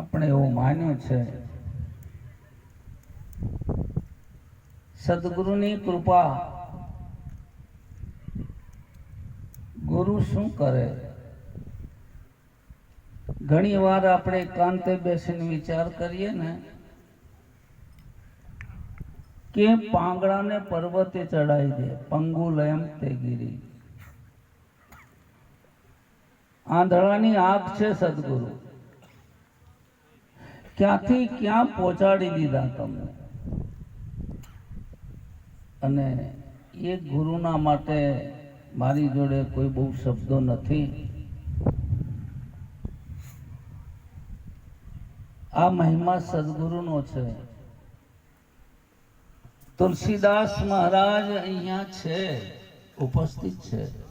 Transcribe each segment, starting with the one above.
આપણે એવું માન્યું છે. સદગુરુની કૃપા ગુરુ શું કરે? ઘણી વાર આપણે એકાંતે બેસીને વિચાર કરીએ ને કે પાંગડાને પર્વતે ચડાવી દે પંગુલયમ તે ગીરી. આંધળાની આંખ છે સદગુરુ. ક્યાંથી ક્યાં પહોંચાડી દીધા તમને? અને એ ગુરુના માટે મારી જોડે કોઈ બહુ શબ્દો નથી. આ મહિમા સદગુરુનો છે. તુલસીદાસ મહારાજ અહીંયા છે, ઉપસ્થિત છે.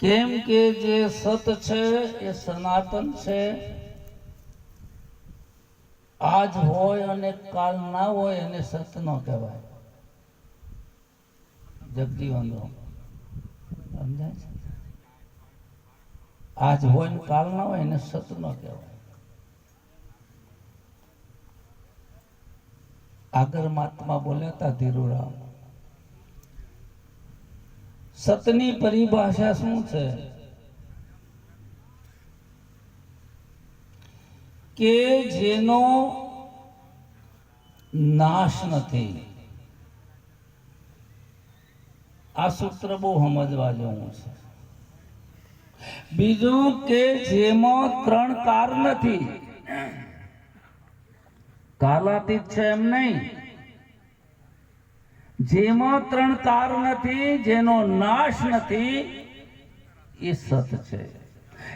કેમ કે જે સત છે એ સનાતન છે. આજ હોય અને કાલ ના હોય એને સત ન કહેવાય. જગજીવન સમજાય છે? આજ હોય ને કાલ ના હોય એને સત ન કહેવાય. આગર મહાત્મા બોલ્યા હતા ધીરુરામ સતની પરિભાષા શું છે? કે જેનો નાશ નથી. આ સૂત્ર બહુ સમજવા જેવું છે. બીજું કે જેમાં ત્રણ કાર નથી. કાલાતીત છે એમ નહીં. જેમાં ત્રણ તાર નથી જેનો નાશ નથી એ સત છે.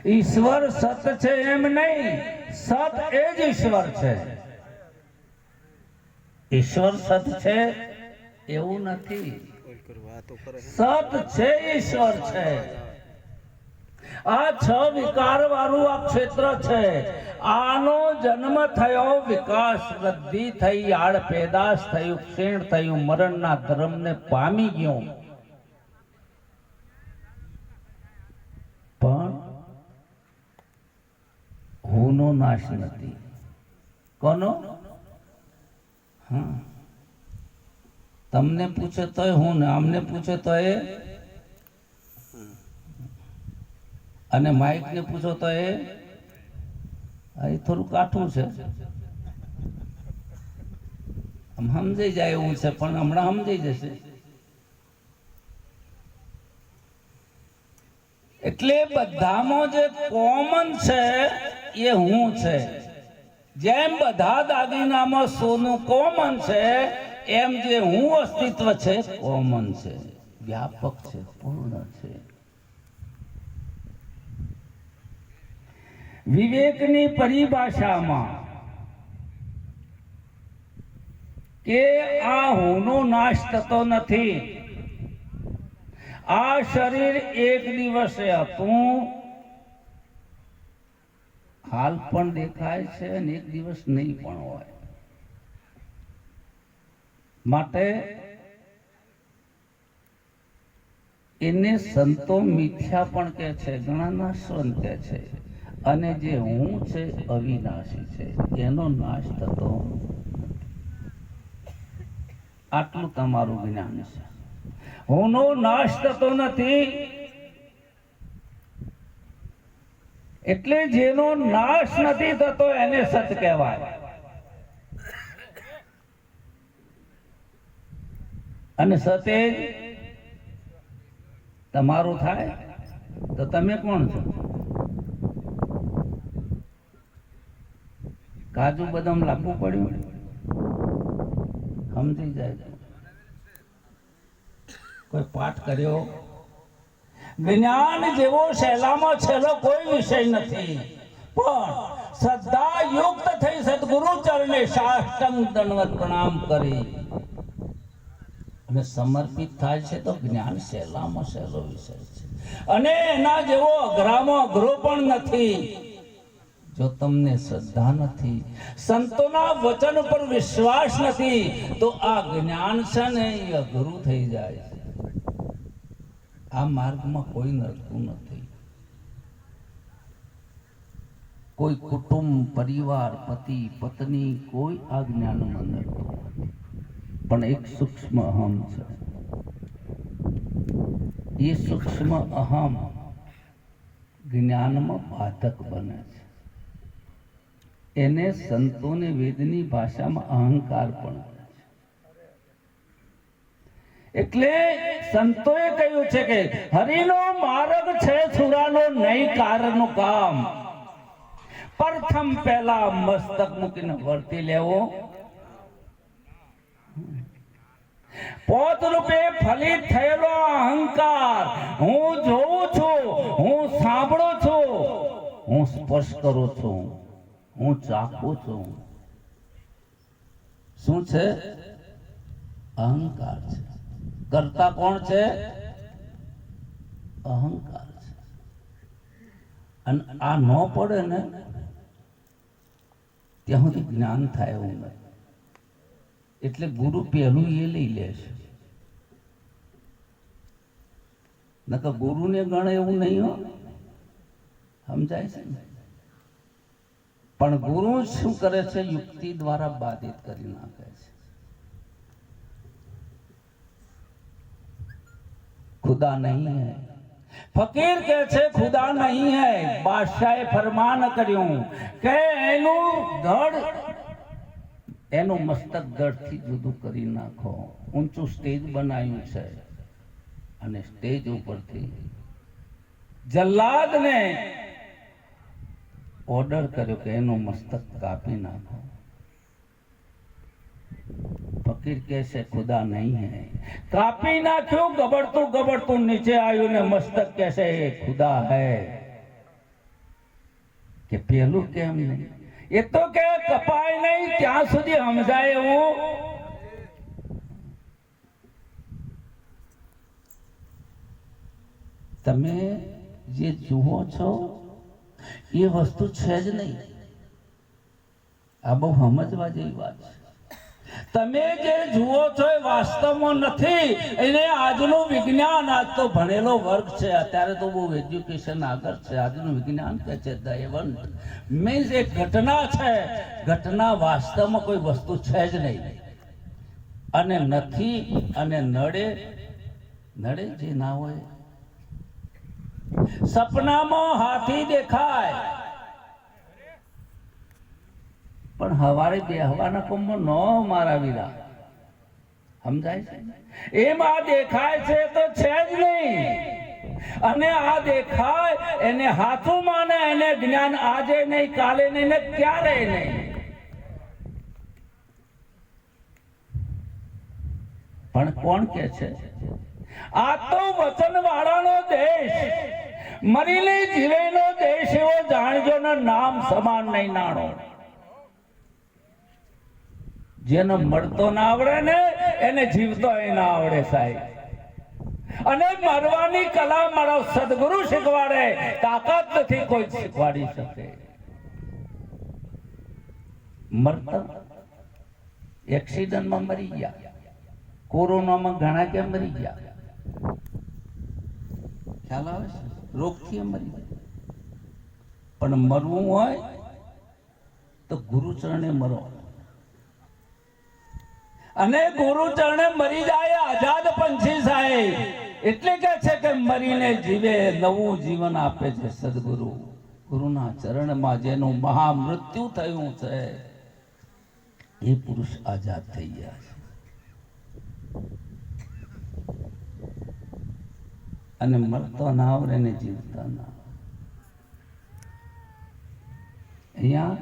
ઈશ્વર સત છે એમ નહીં સત એ જ ઈશ્વર છે. ઈશ્વર સત છે એવું નથી. સત છે ઈશ્વર છે. આ છ વિકાર વાળું આ ક્ષેત્ર છે. આનો જન્મ થયો વિકાસ વૃદ્ધિ થઈ આડ પેદાશ થયું, ક્ષીણ થયું, મરણના ધર્મને પામી ગયું. પણ હુનો નાશ નથી. કોનો? હા. તમને પૂછે તોય હું ને, અમને પૂછે તો એ અને માઇક ને પૂછો તો એ થોડું કાઠું છે. સમજાઈ જાય એવું છે, પણ હમણાં સમજાઈ જશે. એટલે બધામાં જે કોમન છે એ હું છે. જેમ બધા દાગીનામાં સોનું કોમન છે, એમ જે હું અસ્તિત્વ છે કોમન છે. વ્યાપક છે, પૂર્ણ છે. વિવેકની પરિભાષામાં કે આ હુંનો નાશ થતો નથી. આ શરીર એક દિવસે હતું. હાલ પણ દેખાય છે અને એક દિવસ નહીં પણ હોય. માટે એને સંતો મિથ્યા પણ કે છે ઘણા નાશવંત કે છે. અને જે હું છે, અવિનાશી છે, એનો નાશ થતો આટલું તમારું જ્ઞાન છે. હુંનો નાશ થતો નથી. એટલે જેનો નાશ નથી થતો એને સત કહેવાય. અને સતે તમારું થાય તો તમે કોણ છો? કાજુ બદામ લાગવું પડ્યું? સમજી જાય. કોઈ પાઠ કર્યો? જ્ઞાન જેવો સહેલામાં છેલ્લો કોઈ વિષય નથી. પણ શ્રદ્ધા યુક્ત થઈ સદગુરુ ચરણે સાષ્ટંગ દંડવત પ્રણામ કરી. અને સમર્પિત થાય છે તો જ્ઞાન સહેલામાં સહેલો વિષય છે. અને એના જેવો અઘરામાં અઘરો પણ નથી. જો તમને શ્રદ્ધા નથી, સંતોના વચન પર વિશ્વાસ નથી, તો આ જ્ઞાન છે ને એ અઘરું થઈ જાય આ માર્ગમાં કોઈ નડતું નથી. કોઈ કુટુંબ, પરિવાર, પતિ, પત્ની કોઈ આ જ્ઞાનમાં નથી. પણ એક સૂક્ષ્મ અહમ છે. એ સૂક્ષ્મ અહમ જ્ઞાનમાં બાધક બને છે. એને સંતોને વેદની ભાષામાં અહંકાર પણ એટલે સંતોએ કહ્યું છે કે હરિનો માર્ગ છે સુરાનો નહીં કારનું કામ. પ્રથમ પહેલા મસ્તક મૂકીને વર્તી લેવો. પોત રૂપે ફલિત થયેલો અહંકાર હું જોઉં છું, હું સાંભળું છું, હું સ્પર્શ કરું છું. હું ચાખું છું. શું છે? અહંકાર છે. કરતા કોણ છે? અહંકાર છે. અને આ ન પડે ને, ત્યાં સુધી જ્ઞાન થાય એવું એટલે ગુરુ પહેલું એ લઈ લે છે. નકર ગુરુને ગણે એવું નહીં હો. સમજાય છે ને? પણ ગુરુ શું કરે છે? યુક્તિ દ્વારા બાધિત કરી નાખે છે. ખુદા નહીં હે. ફકીર કે છે, ખુદા નહીં હે. બાદશાહે ફરમાન કર્યું કે એનું ધડ એનું મસ્તક ધડથી જુદું કરી નાખો. ઊંચું સ્ટેજ બનાવ્યું છે અને સ્ટેજ ઉપરથી જલ્લાદને ઓર્ડર કર્યો કે એનું મસ્તક કાપી નાખો. ફકીર કહે છે, ખુદા નહીં હૈ. કાપી નાખ્યું, ગબડતું ગબડતું નીચે આવ્યું ને મસ્તક કહે છે, એ ખુદા હૈ. કે પેલું કેમ નહીં? એ તો કે કપાય નહીં, ત્યાં સુધી સમજાય એવું. તમે જે જુઓ છો એ વસ્તુ છે જ નહીં. આ બહુ સમજવા જેવી વાત છે. તમે જે જુઓ છો એ વાસ્તવમાં નથી. એને આજનું વિજ્ઞાન, આજ તો ભણેલો વર્ગ છે. અત્યારે તો બહુ એજ્યુકેશન આગળ છે. આજનું વિજ્ઞાન કે છે દયવંત મીન્સ એક ઘટના છે. ઘટના વાસ્તવમાં કોઈ વસ્તુ છે જ નહીં. અને નથી અને નડે નડે જે ના હોય સપનામાં હાથી દેખાય. પણ હવારે બેહવાના કોમમાં ન મારા વીરા. સમજાય છે? એમ આ દેખાય છે તો છે જ નહીં. અને આ દેખાય, એને હાથું માને, એને જ્ઞાન આજે નહીં, કાલે નહીં, ને ક્યારે નહીં. પણ કોણ કે છે? આ તો વચન વાળાનો દેશ. મરીને જીવેનો દેશ એવો જાણજો નામ સમાન નહીં નાણો. જેને મળતો ના આવડે ને, એને જીવતો એ ના આવડે સાહેબ. અને મરવાની કલા મારો સદગુરુ શીખવાડે, તાકાત નથી કોઈ શીખવાડી શકે. મરતા એક્સિડન્ટમાં મરી ગયા. કોરોનામાં ઘણા કે મરી ગયા. ખ્યાલ આવે છે? રોગથી મરી જાય પણ મરવું હોય તો ગુરુચરણે મરો. અને ગુરુ મરી જાય આઝાદ પંછી સાહેબ. એટલે કે છે કે મરીને જીવે, નવું જીવન આપે છે સદગુરુ. ગુરુના ચરણમાં જેનું મહામૃત્યુ થયું છે, એ પુરુષ આઝાદ થઈ ગયા છે. અને મરતો ના આવડે ને જીવતો ના અહીંયા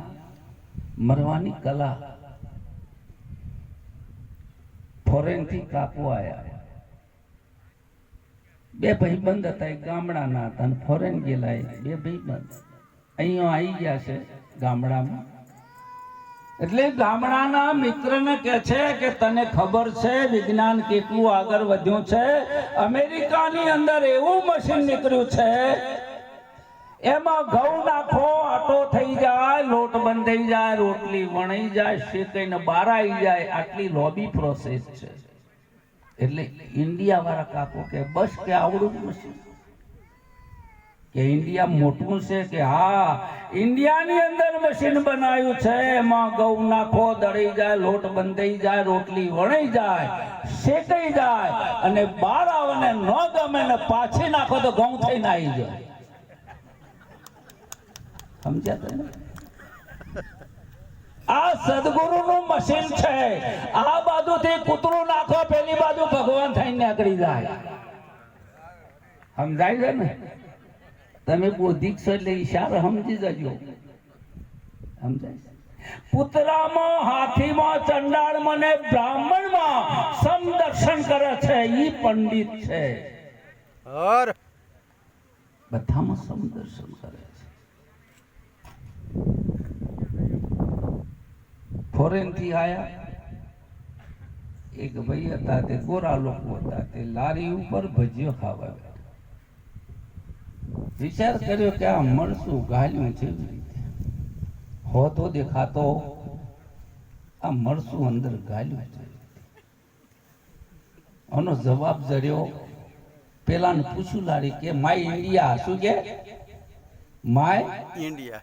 મરવાની કલા ફોરેનથી કાપુ આયા. બે ભાઈબંધ હતા એ ગામડાના હતા અને ફોરેન ગયેલા બે ભાઈબંધ. અહીંયા આવી ગયા છે ગામડામાં. એટલે ગામડાના મિત્રને કે છે કે તને ખબર છે, વિજ્ઞાન કેટલું આગળ વધ્યું છે? અમેરિકાની અંદર એવું મશીન નીકળ્યું છે, એમાં ઘઉં નાખો, આટો થઈ જાય, લોટ બંધાઈ જાય, રોટલી વણાઈ જાય, શેકાઈને બહાર આવી જાય, આટલી લોબી પ્રોસેસ છે. એટલે ઇન્ડિયા વાળા કાકો કે બસ કે આવડું મશીન. કે ઇન્ડિયા મોટું છે કે હા, ઇન્ડિયાની અંદર મશીન બનાવ્યું છે. એમાં ઘઉં નાખો, દળી જાય, લોટ બંધાઈ જાય, રોટલી વણાઈ જાય, શેકાઈ જાય અને બાર આવે ને ન ગમે ને પાછી નાખો તો ઘઉં થઈને આવી જાય. સમજ્યા તમે? આ સદગુરુનું મશીન છે. આ બાજુથી કૂતરું નાખો, પેલી બાજુ ભગવાન થઈને નીકળી જાય. સમજાય છે ને? તમે બૌદ્ધિક છો એટલે ઈશારો સમજી જજો. સમજાય? પુતરામાં હાથીમાં ચંડાળમાં ને બ્રાહ્મણમાં સમદર્શન કરે છે ઈ પંડિત છે. ઓર બધામાં સમદર્શન કરે છે. ફોરેનથી આયા. એક ભાઈ હતા તે ગોરા લોકો હતા તે લારી ઉપર ભજીયો ખાવા વિચાર કર્યો કે આ મળશું ગાલ્યું છે હોતો દેખાતો આ મળશું અંદર ગાલ્યું છે આનો જવાબ જડ્યો. પેલાને પૂછ્યું લાડી કે માય ઇન્ડિયા શું કે? My India.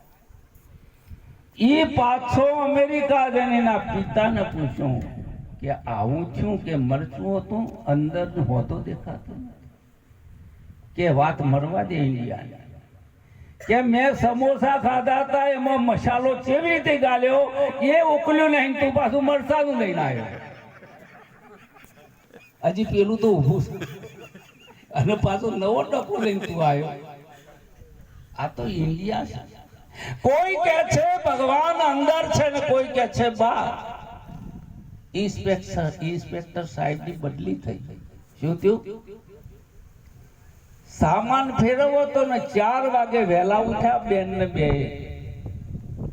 એ પાછો અમેરિકા જઈને એના પિતાને પૂછ્યું કે આવું થયું કે મરચું હતું? અંદર હોતો દેખાતો. કે વાત મરવા દે ઇન્ડિયા કે મેં સમોસા ખાધા હતા, એમાં મસાલો કેવી રીતે ગાલ્યો એ ઉકલ્યું નહીં, તું પાછું મરચાનું લઈને આવ્યો. હજી પેલું તો ઊભું અને પાછો નવો ટકો લઈને તું આવ્યો. આ તો ઇન્ડિયા છે. કોઈ કે છે, ભગવાન અંદર છે ને કોઈ કે છે બહાર ઇન્સ્પેક્ટર ઇન્સ્પેક્ટર સાહેબની બદલી થઈ શું થયું? સામાન ફેરવો તો ને ચાર વાગે વહેલા ઉઠ્યા બેન ને બે.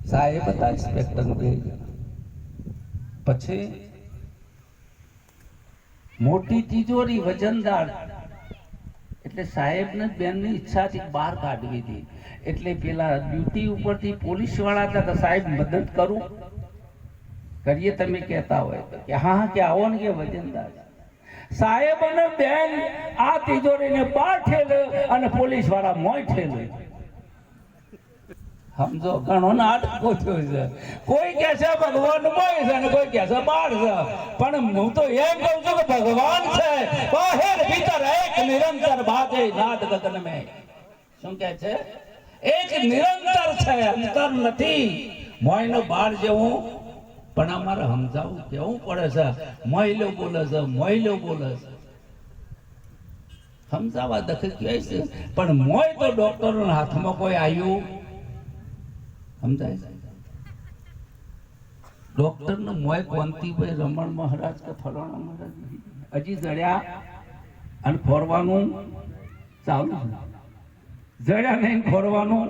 સાહેબ હતા ઇન્સ્પેક્ટર બે પછી મોટી તિજોરી વજનદાર. એટલે સાહેબ ને બેનની ઈચ્છાથી બહાર કાઢવી હતી. એટલે પેલા ડ્યુટી ઉપરથી પોલીસવાળા હતા તો સાહેબ મદદ કરું. કરીએ તમે કહેતા હોય કે હા હા, કે આવો ને કે વજનદાર. સાહેબ અને બેન, આ તિજોરીને બહાર ઠેલે અને પોલીસવાળા મોય ઠેલે. સમજો, ઘણો નાટકો થયો છે. કોઈ કહે છે, ભગવાન મોય છે અને કોઈ કહે છે બહાર છે પણ હું તો એમ કહું છું કે ભગવાન છે. બહાર ભીતર એક નિરંતર ભાગે નાદ ગગન મેં. શું કહે છે? એક નિરંતર છે, અંતર નથી. મોયનો બાર જેવું પણ અમારે સમજાવવું કેવું પડે છે? મોયલો બોલે છે મહિલો બોલે છે. સમજાવવા દખલ કહે છે. પણ મોય તો ડોક્ટરોના હાથમાં કોઈ આવ્યું સમજાય છે? ડોક્ટરનું મોય કોંતીભાઈ રમણ મહારાજ કે ફલાણા મહારાજ. હજી જડ્યા અને ફોરવાનું ચાલુ. જડ્યા નહીં ફોરવાનું?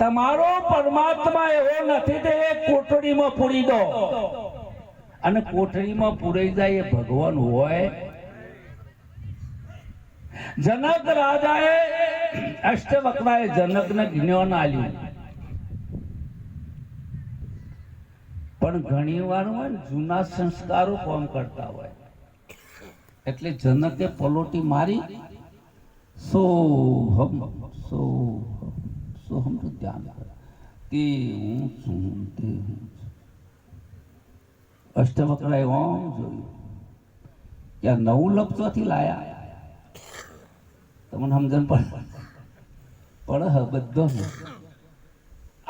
તમારો પરમાત્મા એવો નથી તે કોટડીમાં પૂરી દો. અને કોટડીમાં પૂરાઈ જાય એ ભગવાન હોય. જનક રાજાએ અષ્ટવક્રાએ જનકને જ્ઞાન આલ્યું પણ ઘણી વાર હોય જૂના સંસ્કારો કોમ કરતા હોય. એટલે જનકે પલોટી મારી. સો હમ સોહમ. સોહમનું ધ્યાન કર તે હું છું તે હું છું અષ્ટવક્રાએ ઓમ જોયું કે આ નવું લપચોથી લાયા તમને સમજણ પડે પડે બધો.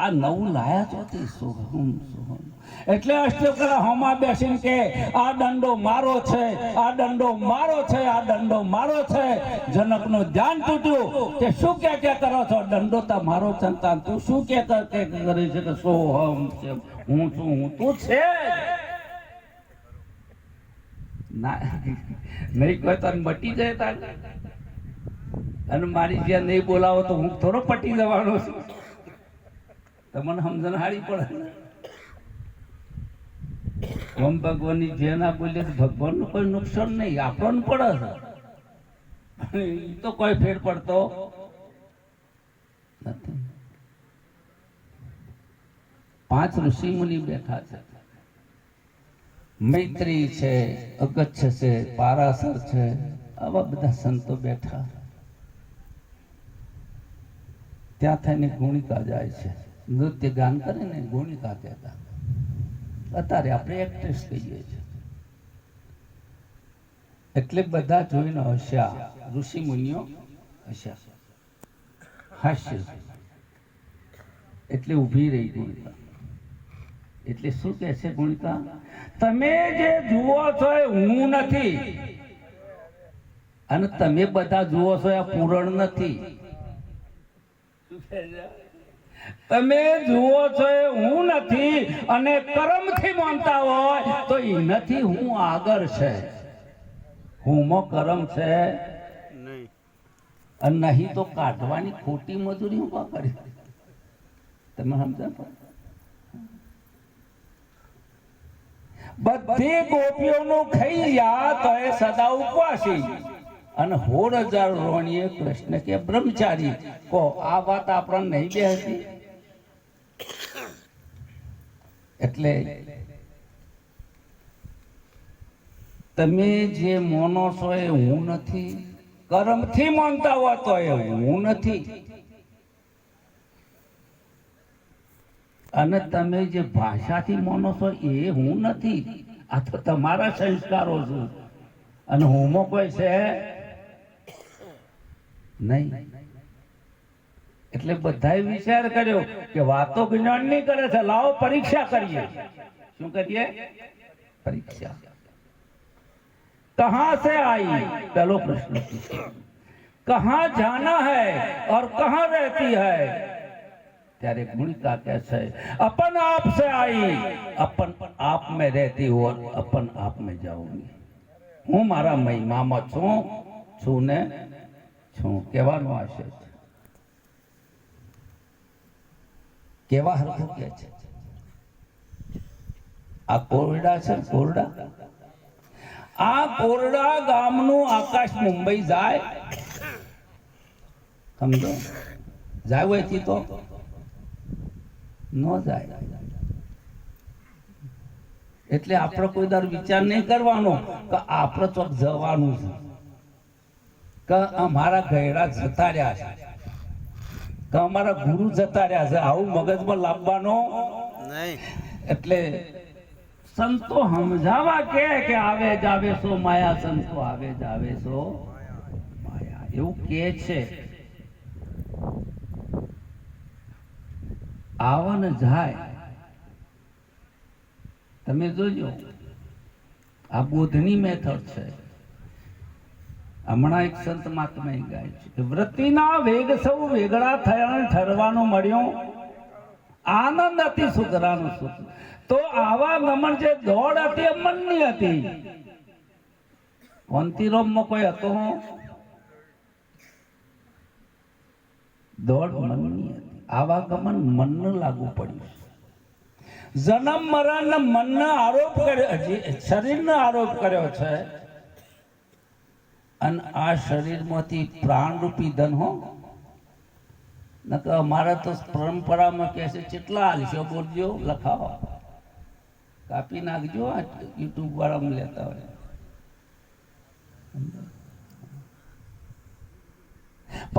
આ નવું લાયા ચોથી સોહમ સોહમ? એટલે અષ્ટવક્ર હોમા બેસીને કે, આ દંડો મારો છે, આ દંડો મારો છે, આ દંડો મારો છે. જનકનું ધ્યાન તૂટ્યું કે શું કે કે કરો છો? દંડો તા મારો છે તા તું શું કે કે કરે છે કે સોહમ છે? હું છું, હું તું છે ના, નહીં કોઈ તને બટી જાય તાર અને મારી જ્યાં નહીં બોલાવો તો હું થોડો પટી જવાનો છું. તમને સમજણ હારી પડે ઓમ ભગવાનની જે ના બોલીએ ભગવાનનું કોઈ નુકસાન નહીં, આપણને પડે છે. એ તો કોઈ ફેર પડતો નથી. પાંચ ઋષિ મુનિ બેઠા છે. મૈત્રી છે, અગચ્છ છે, પારાસર છે, આવા બધા સંતો બેઠા. ત્યાં થઈને ગુણિકા જાય છે. નૃત્ય ગાન કરે ને ગુણિકા કહેતા અત્યારે આપણે એક્ટ્રેસ કહીએ છીએ. એટલે બધા જોઈને હસ્યા. ઋષિ મુનિઓ હસ્યા. હાસ્ય. એટલે ઊભી રહી ગુણિકા એટલે શું કહે છે ગુણિકા તમે જે જુઓ છો એ હું નથી. અને તમે બધા જુઓ છો એ પૂરણ નથી. તમે જુઓ છો એ હું નથી અને કર્મથી માનતા હોય તો એ નથી હું આગળ છે. હુંમાં કર્મ છે? નહીં. અને નહીં તો કાઢવાની ખોટી મજૂરી હું કરી? તમે સમજા બધી ગોપીઓનું ખાઈ ગયા તો એ સદા ઉપવાસી. અને હોળ હજાર રોણીએ કૃષ્ણ કે, બ્રહ્મચારી, કહો, આ વાત આપણને નહીં બેસતી. એટલે તમે જે મોનો છો એ હું નથી, કર્મથી માનતા હોય તો એ હું નથી. અને તમે જે ભાષાથી માનો છો એ હું નથી. આ તો તમારા સંસ્કારો છું. અને હુંમાં કોઈ છે નહીં એટલે બધાએ વિચાર કર્યો કે વાતો જ્ઞાનની કરે છે લાવો પરીક્ષા કરીએ શું કરીએ પરીક્ષા कहां से आई पहलो प्रश्न कहां जाना है और कहां रहती है ત્યારે ગુણિકા કહે છે अपन आप से आई अपन आप में रहती हूँ और अपन आप में जाऊंगी હું મારા મહિમામાં છું છું ને છું કહેવાનો આશય છે કેવા હરખું કે છે? આ કોરડા છે કોરડા? આ કોરડા ગામનું આકાશ મુંબઈ જાય. સમજો? જાય હોયથી તો ન જાય. એટલે આપણે કોઈ દર વિચાર નહીં કરવાનો કે આપણે ચોક જવાનું છે. કે અમારા ગયડા જતા રહ્યા છે. કે અમારા ગુરુ જતા રહ્યા છે. આવું મગજમાં લાવવાનો નહીં. એટલે સંતો સમજાવા કે કે આવે જ આવે સો માયા સંતો આવે જ આવે સો માયા. એવું કે છે. આવન જાય. તમે જોજો. આ બોધની મેથડ છે. હમણાં એક સંત મહાત્મા ગાય છે વૃત્તિના વેગ સૌ વેગળા થયા ઠરવાનું મળ્યું. આનંદ હતી સુધરાનું સુખ. તો આવા નમણ જે દોડ હતી એ મનની હતી. વંતીરોમમાં કોઈ હતો? દોડ મનની હતી. આવા ગમન મનને લાગુ પડ્યું. જન્મ, મરણ, મનનો આરોપ કર્યો. શરીરનો આરોપ કર્યો છે. અને આ શરીરમાંથી પ્રાણરૂપી ધન હો. નકર અમારે તો પરંપરામાં કહે છે, કેટલા હાલશો બોલજો, લખાવો. કાપી નાખજો, આ યુટ્યુબ વાળામાં લેતા હોય.